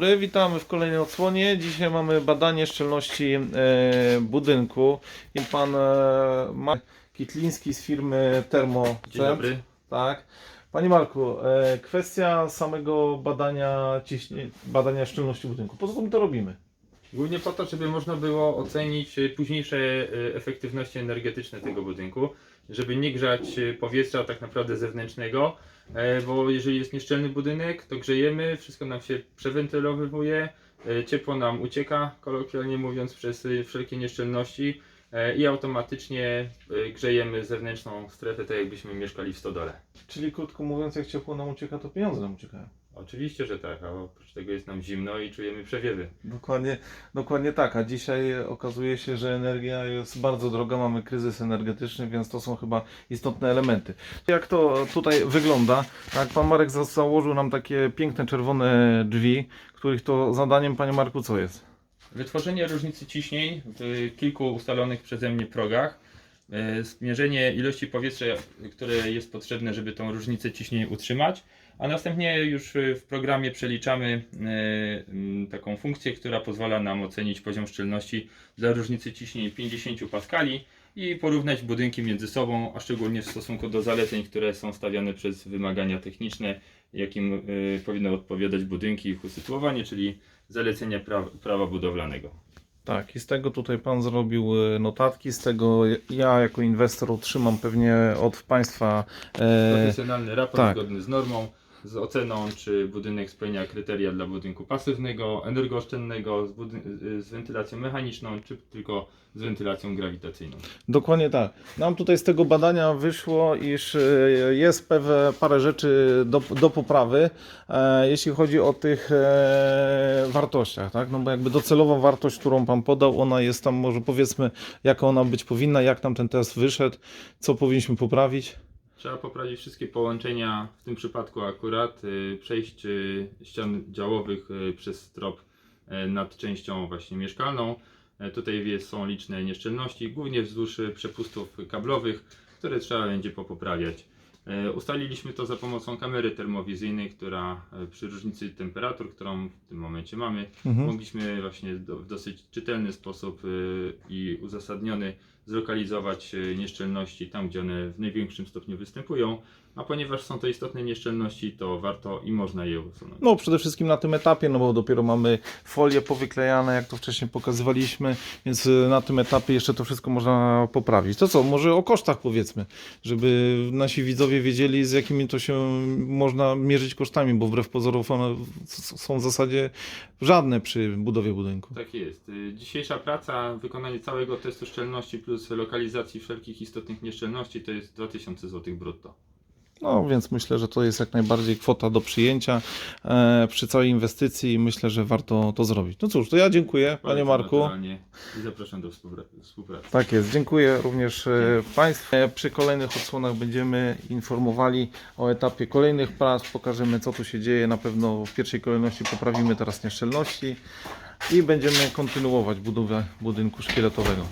dobry, witamy w kolejnej odsłonie. Dzisiaj mamy badanie szczelności e, budynku i pan e, Marek Kitliński z firmy Termocent. Dzień dobry. Tak. Panie Marku, e, kwestia samego badania ciśnie, badania szczelności budynku. Po co my to robimy? Głównie po to, żeby można było ocenić e, późniejsze e, efektywności energetyczne tego budynku, żeby nie grzać e, powietrza tak naprawdę zewnętrznego, bo jeżeli jest nieszczelny budynek, to grzejemy, wszystko nam się przewentylowywuje, ciepło nam ucieka, kolokwialnie mówiąc, przez wszelkie nieszczelności i automatycznie grzejemy zewnętrzną strefę, tak jakbyśmy mieszkali w stodole. Czyli krótko mówiąc, jak ciepło nam ucieka, to pieniądze nam uciekają. Oczywiście, że tak, a oprócz tego jest nam zimno i czujemy przewiewy. Dokładnie, dokładnie tak, a dzisiaj okazuje się, że energia jest bardzo droga, mamy kryzys energetyczny, więc to są chyba istotne elementy. Jak to tutaj wygląda? Tak, pan Marek za- założył nam takie piękne czerwone drzwi, których to zadaniem, panie Marku, co jest? Wytworzenie różnicy ciśnień w kilku ustalonych przeze mnie progach, zmierzenie ilości powietrza, które jest potrzebne, żeby tą różnicę ciśnień utrzymać, a następnie już e, w programie przeliczamy e, taką funkcję, która pozwala nam ocenić poziom szczelności dla różnicy ciśnień 50 paskali i porównać budynki między sobą, a szczególnie w stosunku do zaleceń, które są stawiane przez wymagania techniczne, jakim e, powinny odpowiadać budynki i ich usytuowanie, czyli zalecenia pra prawa budowlanego. Tak, i z tego tutaj pan zrobił e, notatki, z tego ja jako inwestor otrzymam pewnie od państwa e, Profesjonalny raport tak. zgodny z normą, z oceną, czy budynek spełnia kryteria dla budynku pasywnego, energooszczędnego, z, z wentylacją mechaniczną, czy tylko z wentylacją grawitacyjną. Dokładnie tak. Nam tutaj z tego badania wyszło, iż e, jest pewne parę rzeczy do, do poprawy, e, jeśli chodzi o tych e, wartościach, tak? No bo jakby docelowa wartość, którą Pan podał, ona jest tam, może powiedzmy, jaka ona być powinna, jak nam ten test wyszedł, co powinniśmy poprawić. Trzeba poprawić wszystkie połączenia, w tym przypadku akurat y, przejść y, ścian działowych y, przez strop nad częścią właśnie mieszkalną. Tutaj są liczne nieszczelności, głównie wzdłuż przepustów kablowych, które trzeba będzie popoprawiać. E, Ustaliliśmy to za pomocą kamery termowizyjnej, która e, przy różnicy temperatur, którą w tym momencie mamy, Mhm. mogliśmy właśnie do, w dosyć czytelny sposób y, i uzasadniony zlokalizować nieszczelności tam, gdzie one w największym stopniu występują, a ponieważ są to istotne nieszczelności, to warto i można je usunąć. No przede wszystkim na tym etapie, no bo dopiero mamy folie powyklejane, jak to wcześniej pokazywaliśmy, więc y, na tym etapie jeszcze to wszystko można poprawić. To co, może o kosztach powiedzmy, żeby nasi widzowie wiedzieli z jakimi to się można mierzyć kosztami, bo wbrew pozorom one są w zasadzie żadne przy budowie budynku. Tak jest. Y, Dzisiejsza praca, wykonanie całego testu szczelności plus lokalizacji wszelkich istotnych nieszczelności to jest 2000 zł brutto. No więc myślę, że to jest jak najbardziej kwota do przyjęcia e, przy całej inwestycji i myślę, że warto to zrobić. No cóż, to ja dziękuję panie Marku. I zapraszam do współpra- współpracy. Tak jest, dziękuję również e, Państwu. E, Przy kolejnych odsłonach będziemy informowali o etapie kolejnych prac, pokażemy co tu się dzieje. Na pewno w pierwszej kolejności poprawimy teraz nieszczelności i będziemy kontynuować budowę budynku szkieletowego.